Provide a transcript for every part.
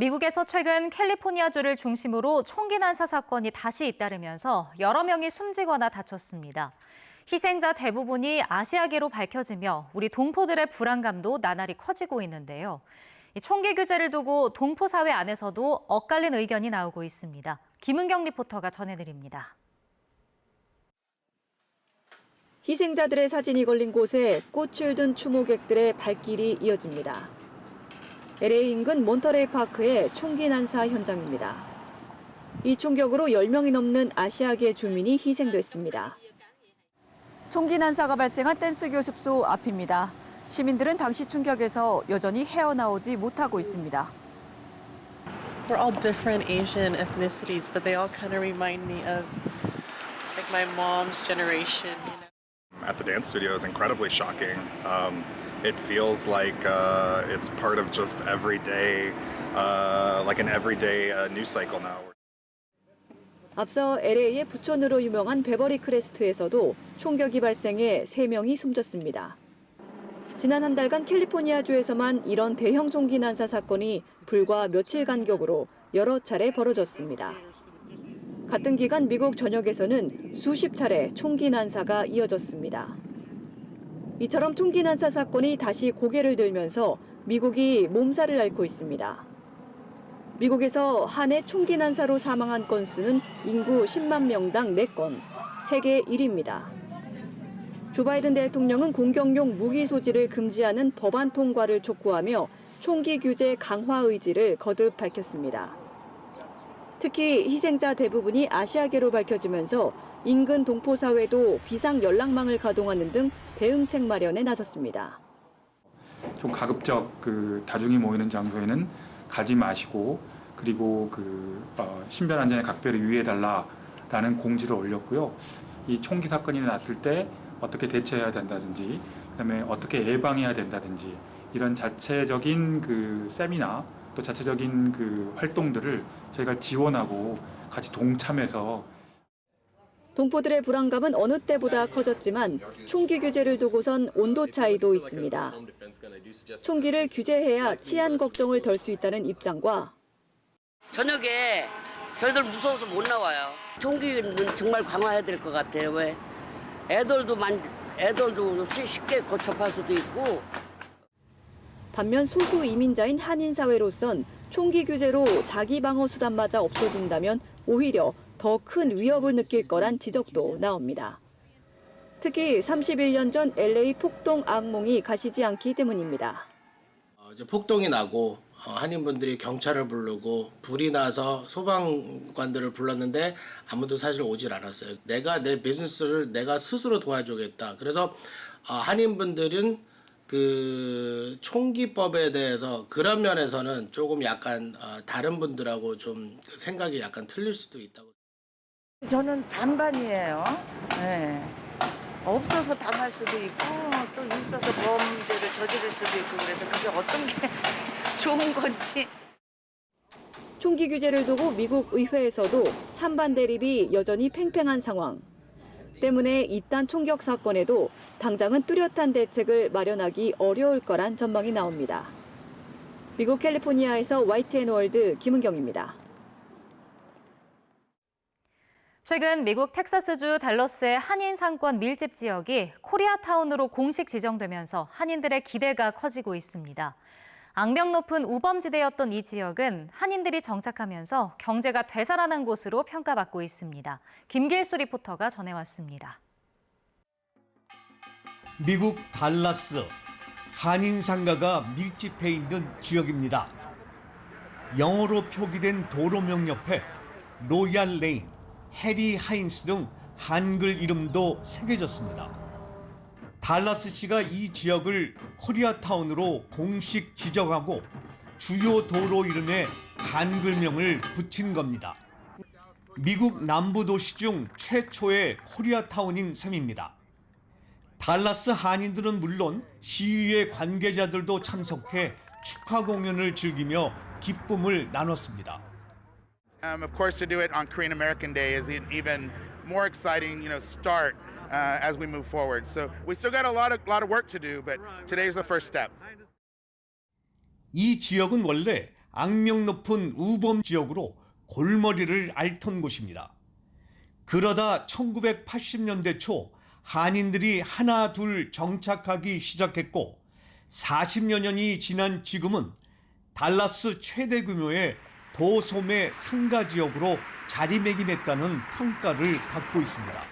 미국에서 최근 캘리포니아주를 중심으로 총기 난사 사건이 다시 잇따르면서 여러 명이 숨지거나 다쳤습니다. 희생자 대부분이 아시아계로 밝혀지며 우리 동포들의 불안감도 나날이 커지고 있는데요. 이 총기 규제를 두고 동포 사회 안에서도 엇갈린 의견이 나오고 있습니다. 김은경 리포터가 전해드립니다. 희생자들의 사진이 걸린 곳에 꽃을 든 추모객들의 발길이 이어집니다. LA 인근 몬터레이 파크의 총기 난사 현장입니다. 이 총격으로 10명이 넘는 아시아계 주민이 희생됐습니다. 총기 난사가 발생한 댄스 교습소 앞입니다. 시민들은 당시 충격에서 여전히 헤어나오지 못하고 있습니다. We're all different Asian ethnicities, but they all kind of remind me of like my mom's generation. You know? at the dance studio is incredibly shocking. Um, it feels like uh, it's part of just everyday, uh, like an everyday uh, news cycle now. 앞서 LA의 부촌으로 유명한 베버리 크레스트에서도 총격이 발생해 3명이 숨졌습니다. 지난 한 달간 캘리포니아주에서만 이런 대형 총기 난사 사건이 불과 며칠 간격으로 여러 차례 벌어졌습니다. 같은 기간 미국 전역에서는 수십 차례 총기 난사가 이어졌습니다. 이처럼 총기 난사 사건이 다시 고개를 들면서 미국이 몸살을 앓고 있습니다. 미국에서 한 해 총기 난사로 사망한 건수는 인구 10만 명당 4건, 세계 1위입니다. 조 바이든 대통령은 공격용 무기 소지를 금지하는 법안 통과를 촉구하며 총기 규제 강화 의지를 거듭 밝혔습니다. 특히 희생자 대부분이 아시아계로 밝혀지면서 인근 동포 사회도 비상 연락망을 가동하는 등 대응책 마련에 나섰습니다. 좀 가급적 그 다중이 모이는 장소에는 가지 마시고 그리고 그 어, 신변 안전에 각별히 유의해 달라라는 공지를 올렸고요. 이 총기 사건이 났을 때 어떻게 대처해야 된다든지 그다음에 어떻게 예방해야 된다든지 이런 자체적인 그 세미나 또 자체적인 그 활동들을 저희가 지원하고 같이 동참해서 동포들의 불안감은 어느 때보다 커졌지만 총기 규제를 두고선 온도 차이도 있습니다. 총기를 규제해야 치안 걱정을 덜 수 있다는 입장과 저녁에 저희들 무서워서 못 나와요. 총기는 정말 강화해야 될 것 같아요. 왜? 애들도 만 애들도 쉽- 쉽게 고- 접할 수도 있고 반면 소수 이민자인 한인 사회로선 총기 규제로 자기 방어 수단마저 없어진다면 오히려 더 큰 위협을 느낄 거란 지적도 나옵니다. 특히 31년 전 LA 폭동 악몽이 가시지 않기 때문입니다. 어, 이제 폭동이 나고 어, 한인분들이 경찰을 부르고 불이 나서 소방관들을 불렀는데 아무도 사실 오질 않았어요. 내가 내 비즈니스를 내가 스스로 도와주겠다. 그래서 어, 한인분들은 그 총기법에 대해서 그런 면에서는 조금 약간 어, 다른 분들하고 좀그 생각이 약간 틀릴 수도 있다고. 저는 반반이에요. 네. 없어서 당할 수도 있고 또 있어서 범죄를 저지를 수도 있고 그래서 그게 어떤 게 좋은 건지. 총기 규제를 두고 미국 의회에서도 찬반 대립이 여전히 팽팽한 상황. 때문에 이딴 총격 사건에도 당장은 뚜렷한 대책을 마련하기 어려울 거란 전망이 나옵니다. 미국 캘리포니아에서 YTN 월드 김은경입니다. 최근 미국 텍사스주 달러스의 한인 상권 밀집 지역이 코리아타운으로 공식 지정되면서 한인들의 기대가 커지고 있습니다. 악명 높은 우범지대였던 이 지역은 한인들이 정착하면서 경제가 되살아난 곳으로 평가받고 있습니다. 김길수 리포터가 전해왔습니다. 미국 달라스 한인 상가가 밀집해 있는 지역입니다. 영어로 표기된 도로명 옆에 로얄 레인, 해리 하인스 등 한글 이름도 새겨졌습니다. 달라스시가 이 지역을 코리아타운으로 공식 지정하고 주요 도로 이름에 한글명을 붙인 겁니다. 미국 남부 도시 중 최초의 코리아타운인 셈입니다. 달라스 한인들은 물론 시위의 관계자들도 참석해 축하 공연을 즐기며 기쁨을 나눴습니다. Um, of course, to do it on Korean American Day is an even more exciting, you know, start uh, as we move forward. So we still got a lot of lot of work to do, but today's the first step. 이 지역은 원래 악명 높은 우범 지역으로 골머리를 앓던 곳입니다. 그러다 1980년대 초 한인들이 하나 둘 정착하기 시작했고 40여 년이 지난 지금은 달라스 최대 규모의 도소매 상가 지역으로 자리매김했다는 평가를 받고 있습니다.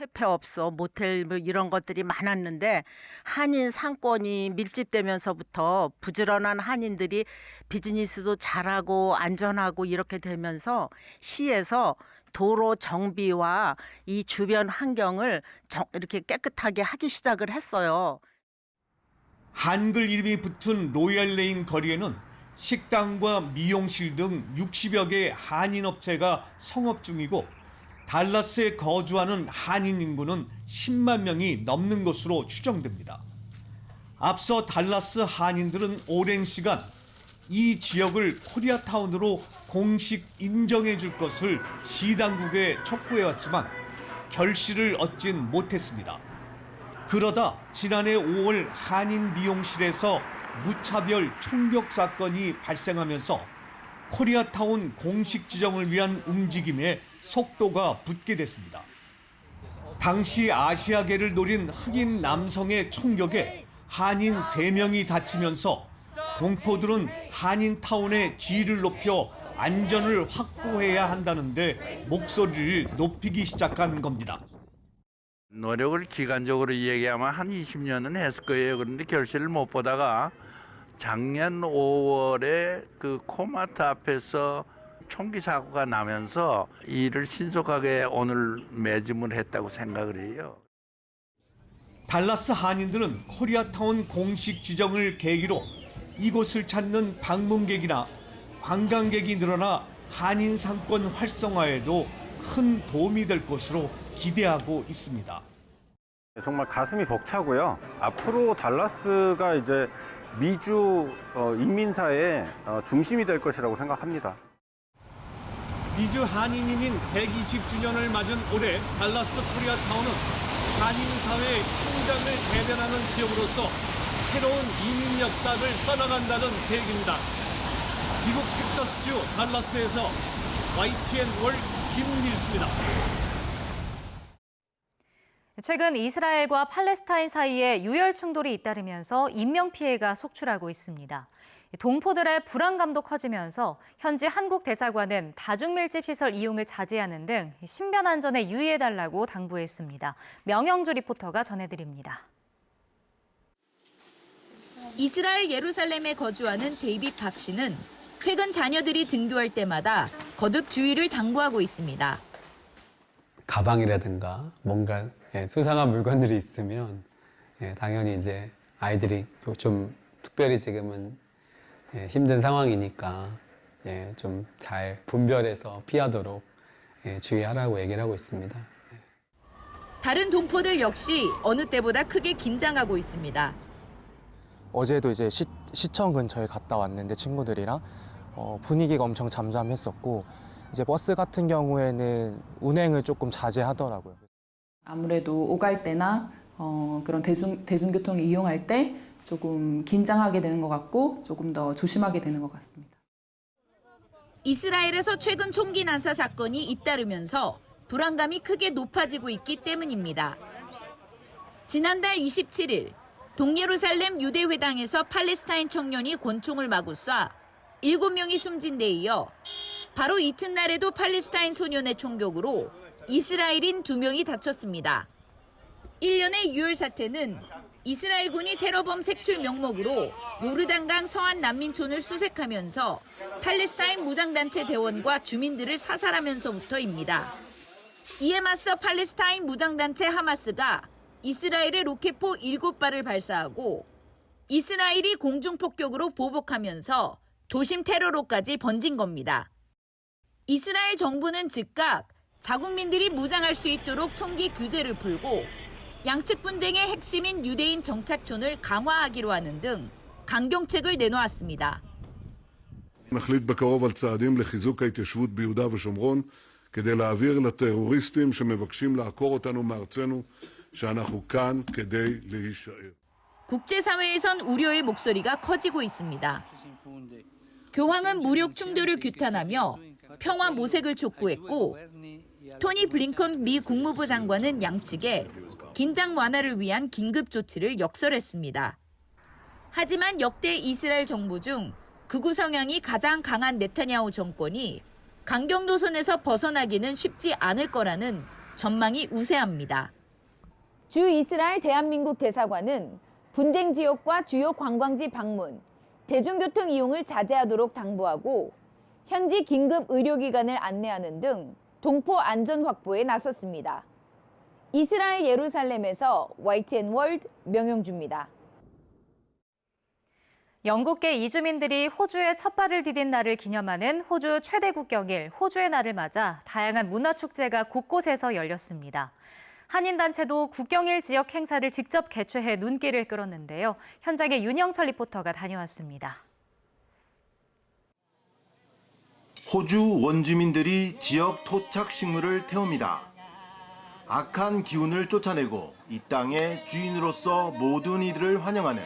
해패업소, 모텔 뭐 이런 것들이 많았는데 한인 상권이 밀집되면서부터 부지런한 한인들이 비즈니스도 잘하고 안전하고 이렇게 되면서 시에서 도로 정비와 이 주변 환경을 정- 이렇게 깨끗하게 하기 시작을 했어요. 한글 이름이 붙은 로얄레인 거리에는 식당과 미용실 등 60여 개의 한인 업체가 성업 중이고 달라스에 거주하는 한인 인구는 10만 명이 넘는 것으로 추정됩니다. 앞서 달라스 한인들은 오랜 시간 이 지역을 코리아타운으로 공식 인정해 줄 것을 시 당국에 촉구해 왔지만 결실을 얻진 못했습니다. 그러다 지난해 5월 한인 미용실에서 무차별 총격 사건이 발생하면서 코리아타운 공식 지정을 위한 움직임에 속도가 붙게 됐습니다. 당시 아시아계를 노린 흑인 남성의 총격에 한인 3명이 다치면서 동포들은 한인타운의 지위를 높여 안전을 확보해야 한다는데 목소리를 높이기 시작한 겁니다. 노력을 기간적으로 얘기하면 한 20년은 했을 거예요. 그런데 결실을 못 보다가 작년 5월에 그 코마트 앞에서 총기 사고가 나면서 이를 신속하게 오늘 매짐을 했다고 생각을 해요. 달라스 한인들은 코리아타운 공식 지정을 계기로 이곳을 찾는 방문객이나 관광객이 늘어나 한인 상권 활성화에도 큰 도움이 될 것으로 기대하고 있습니다. 정말 가슴이 벅차고요. 앞으로 달라스가 이제 미주 어, 이민사의 어, 중심이 될 것이라고 생각합니다. 미주 한인이민 120주년을 맞은 올해 달라스 코리아타운은 한인 사회의 성장을 대변하는 지역으로서 새로운 이민 역사를 써나간다는 계획입니다. 미국 텍사스주 달라스에서 YTN 월 김일수입니다. 최근 이스라엘과 팔레스타인 사이에 유혈 충돌이 잇따르면서 인명 피해가 속출하고 있습니다. 동포들의 불안감도 커지면서 현지 한국 대사관은 다중밀집 시설 이용을 자제하는 등 신변 안전에 유의해 달라고 당부했습니다. 명영주 리포터가 전해드립니다. 이스라엘 예루살렘에 거주하는 데이빗 박 씨는 최근 자녀들이 등교할 때마다 거듭 주의를 당부하고 있습니다. 가방이라든가 뭔가 예, 수상한 물건들이 있으면 예, 당연히 이제 아이들이 좀 특별히 지금은 예, 힘든 상황이니까 예, 좀 잘 분별해서 피하도록 예, 주의하라고 얘기를 하고 있습니다. 다른 동포들 역시 어느 때보다 크게 긴장하고 있습니다. 어제도 이제 시, 시청 근처에 갔다 왔는데 친구들이랑 어, 분위기가 엄청 잠잠했었고 이제 버스 같은 경우에는 운행을 조금 자제하더라고요. 아무래도 오갈 때나 어, 그런 대중, 대중교통을 이용할 때 조금 긴장하게 되는 것 같고 조금 더 조심하게 되는 것 같습니다. 이스라엘에서 최근 총기 난사 사건이 잇따르면서 불안감이 크게 높아지고 있기 때문입니다. 지난달 27일 동예루살렘 유대회당에서 팔레스타인 청년이 권총을 마구 쏴 7명이 숨진 데 이어 바로 이튿날에도 팔레스타인 소년의 총격으로 이스라엘인 2명이 다쳤습니다. 1년의 유혈 사태는 이스라엘군이 테러범 색출 명목으로 요르단강 서안 난민촌을 수색하면서 팔레스타인 무장단체 대원과 주민들을 사살하면서부터입니다. 이에 맞서 팔레스타인 무장단체 하마스가 이스라엘의 로켓포 7발을 발사하고 이스라엘이 공중폭격으로 보복하면서 도심 테러로까지 번진 겁니다. 이스라엘 정부는 즉각 자국민들이 무장할 수 있도록 총기 규제를 풀고 양측 분쟁의 핵심인 유대인 정착촌을 강화하기로 하는 등 강경책을 내놓았습니다. נחליט בקרוב על צעדים לחיזוק ההתיישבות ביהודה ושומרון כדי להעביר לטרוריסטים שמבקשים לעקור אותנו מארצנו שאנחנו כאן כדי להישאר. 국제사회에선 우려의 목소리가 커지고 있습니다. 교황은 무력 충돌을 규탄하며 평화 모색을 촉구했고 토니 블링컨 미 국무부 장관은 양측에 긴장 완화를 위한 긴급 조치를 역설했습니다. 하지만 역대 이스라엘 정부 중 극우 성향이 가장 강한 네타냐후 정권이 강경 노선에서 벗어나기는 쉽지 않을 거라는 전망이 우세합니다. 주 이스라엘 대한민국 대사관은 분쟁 지역과 주요 관광지 방문, 대중교통 이용을 자제하도록 당부하고 현지 긴급 의료기관을 안내하는 등 동포 안전 확보에 나섰습니다. 이스라엘 예루살렘에서 YTN 월드 명용주입니다. 영국계 이주민들이 호주에 첫 발을 디딘 날을 기념하는 호주 최대 국경일 호주의 날을 맞아 다양한 문화 축제가 곳곳에서 열렸습니다. 한인단체도 국경일 지역 행사를 직접 개최해 눈길을 끌었는데요. 현장에 윤영철 리포터가 다녀왔습니다. 호주 원주민들이 지역 토착 식물을 태웁니다. 악한 기운을 쫓아내고 이 땅의 주인으로서 모든 이들을 환영하는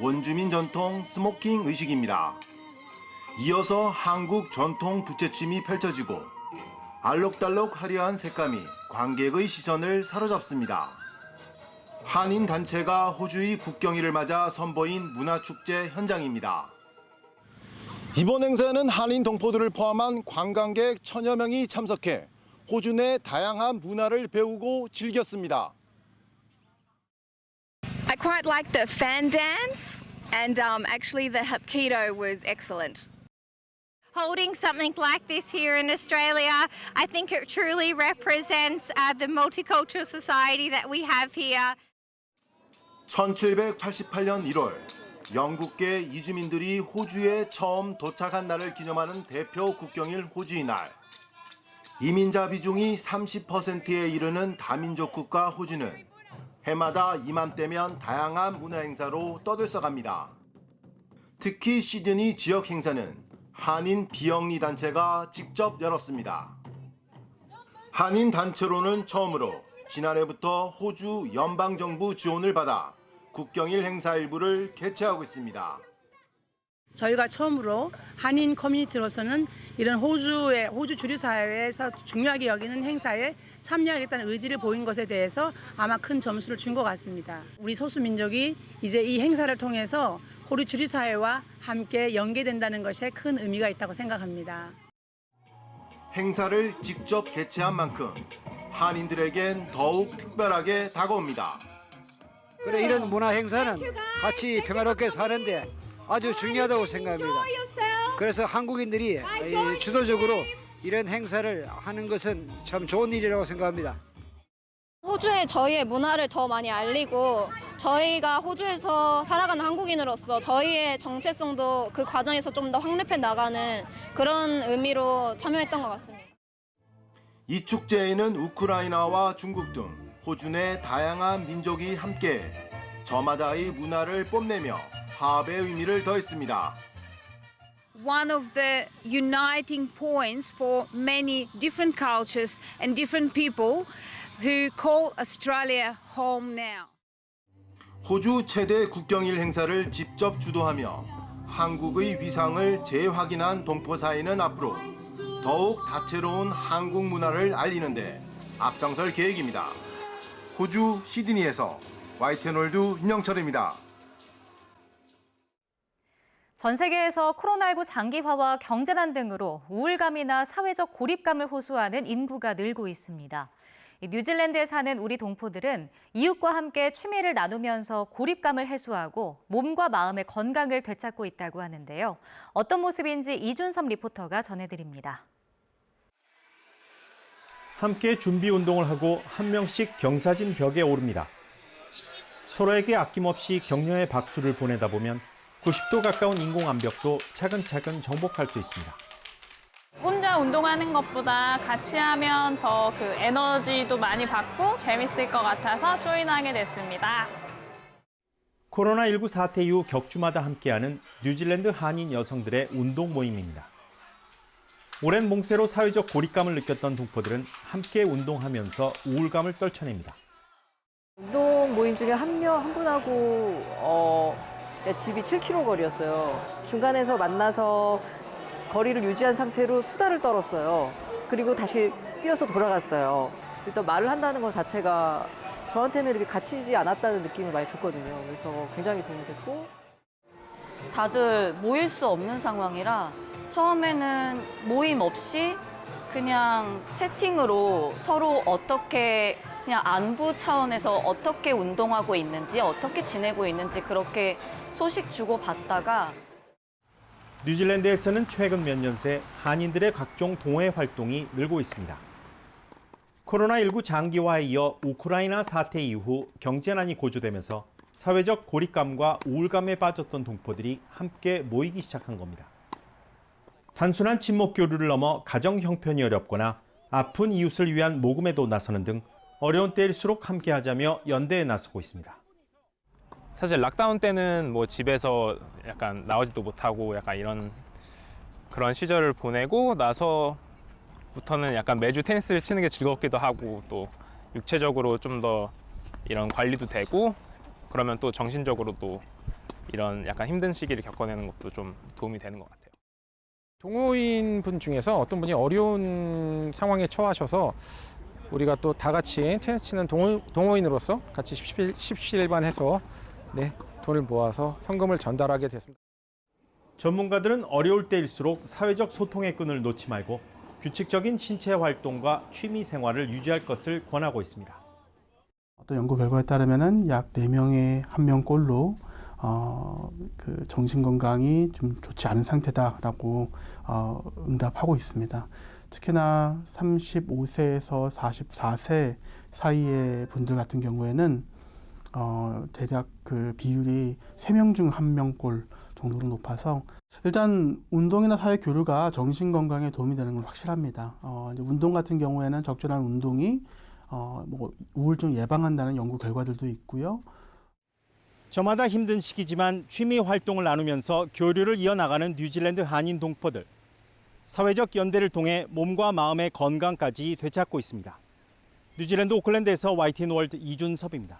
원주민 전통 스모킹 의식입니다. 이어서 한국 전통 부채춤이 펼쳐지고 알록달록 화려한 색감이 관객의 시선을 사로잡습니다. 한인 단체가 호주의 국경일을 맞아 선보인 문화축제 현장입니다. 이번 행사에는 한인 동포들을 포함한 관광객 천여 명이 참석해 호주 내 다양한 문화를 배우고 즐겼습니다. I quite liked the fan dance, and um, actually the hapkido was excellent. Holding something like this here in Australia, I think it truly represents uh, the multicultural society that we have here. 1788년 1월 영국계 이주민들이 호주에 처음 도착한 날을 기념하는 대표 국경일 호주의 날. 이민자 비중이 30%에 이르는 다민족 국가 호주는 해마다 이맘때면 다양한 문화 행사로 떠들썩합니다. 특히 시드니 지역 행사는 한인 비영리 단체가 직접 열었습니다. 한인 단체로는 처음으로 지난해부터 호주 연방정부 지원을 받아 국경일 행사 일부를 개최하고 있습니다. 저희가 처음으로 한인 커뮤니티로서는 이런 호주의 호주 주류 사회에서 중요하게 여기는 행사에 참여하겠다는 의지를 보인 것에 대해서 아마 큰 점수를 준 것 같습니다. 우리 소수 민족이 이제 이 행사를 통해서 호주 주류 사회와 함께 연계된다는 것에 큰 의미가 있다고 생각합니다. 행사를 직접 개최한 만큼 한인들에겐 더욱 특별하게 다가옵니다. 그래 이런 문화 행사는 같이 평화롭게 사는데 아주 중요하다고 생각합니다. 그래서 한국인들이 이 주도적으로 이런 행사를 하는 것은 참 좋은 일이라고 생각합니다. 호주의 저희의 문화를 더 많이 알리고 저희가 호주에서 살아가는 한국인으로서 저희의 정체성도 그 과정에서 좀 더 확립해 나가는 그런 의미로 참여했던 것 같습니다. 이 축제에는 우크라이나와 중국 등 호주 내 다양한 민족이 함께 저마다의 문화를 뽐내며 화합의 의미를 더했습니다. one of the uniting points for many different cultures and different people who call Australia home now. 호주 최대 국경일 행사를 직접 주도하며 한국의 위상을 재확인한 동포 사이는 앞으로 더욱 다채로운 한국 문화를 알리는데 앞장설 계획입니다. 호주 시드니에서 YTN 월드 윤영철입니다. 전 세계에서 코로나19 장기화와 경제난 등으로 우울감이나 사회적 고립감을 호소하는 인구가 늘고 있습니다. 뉴질랜드에 사는 우리 동포들은 이웃과 함께 취미를 나누면서 고립감을 해소하고 몸과 마음의 건강을 되찾고 있다고 하는데요. 어떤 모습인지 이준섭 리포터가 전해드립니다. 함께 준비 운동을 하고 한 명씩 경사진 벽에 오릅니다. 서로에게 아낌없이 격려의 박수를 보내다 보면 90도 가까운 인공 암벽도 차근차근 정복할 수 있습니다. 혼자 운동하는 것보다 같이 하면 더 그 에너지도 많이 받고 재밌을 것 같아서 조인하게 됐습니다. 코로나19 사태 이후 격주마다 함께하는 뉴질랜드 한인 여성들의 운동 모임입니다. 오랜 몽세로 사회적 고립감을 느꼈던 동포들은 함께 운동하면서 우울감을 떨쳐냅니다. 운동 모임 중에 한 명, 한 분하고 어, 집이 7km 거리였어요. 중간에서 만나서 거리를 유지한 상태로 수다를 떨었어요. 그리고 다시 뛰어서 돌아갔어요. 일단 말을 한다는 것 자체가 저한테는 이렇게 갇히지 않았다는 느낌을 많이 줬거든요. 그래서 굉장히 도움이 됐고. 다들 모일 수 없는 상황이라 처음에는 모임 없이 그냥 채팅으로 서로 어떻게 그냥 안부 차원에서 어떻게 운동하고 있는지 어떻게 지내고 있는지 그렇게 소식 주고 받다가 뉴질랜드에서는 최근 몇 년 새 한인들의 각종 동호회 활동이 늘고 있습니다. 코로나19 장기화에 이어 우크라이나 사태 이후 경제난이 고조되면서 사회적 고립감과 우울감에 빠졌던 동포들이 함께 모이기 시작한 겁니다. 단순한 친목 교류를 넘어 가정 형편이 어렵거나 아픈 이웃을 위한 모금에도 나서는 등 어려운 때일수록 함께하자며 연대에 나서고 있습니다. 사실 락다운 때는 뭐 집에서 약간 나오지도 못하고 약간 이런 그런 시절을 보내고 나서부터는 약간 매주 테니스를 치는 게 즐겁기도 하고 또 육체적으로 좀 더 이런 관리도 되고 그러면 또 정신적으로도 이런 약간 힘든 시기를 겪어내는 것도 좀 도움이 되는 것 같아요. 동호인 분 중에서 어떤 분이 어려운 상황에 처하셔서 우리가 또 다 같이 테니스 치는 동호, 동호인으로서 같이 십시일, 십시일반해서 네, 돈을 모아서 성금을 전달하게 됐습니다. 전문가들은 어려울 때일수록 사회적 소통의 끈을 놓지 말고 규칙적인 신체 활동과 취미 생활을 유지할 것을 권하고 있습니다. 어떤 연구 결과에 따르면은 약 4명에 1명꼴로 어, 그 정신 건강이 좀 좋지 않은 상태다라고 어, 응답하고 있습니다. 특히나 35세에서 44세 사이의 분들 같은 경우에는 어, 대략 그 비율이 3명 중 1명꼴 정도로 높아서 일단 운동이나 사회 교류가 정신 건강에 도움이 되는 건 확실합니다. 어, 이제 운동 같은 경우에는 적절한 운동이 어, 뭐 우울증 예방한다는 연구 결과들도 있고요. 저마다 힘든 시기지만 취미 활동을 나누면서 교류를 이어나가는 뉴질랜드 한인 동포들. 사회적 연대를 통해 몸과 마음의 건강까지 되찾고 있습니다. 뉴질랜드 오클랜드에서 YTN 월드 이준섭입니다.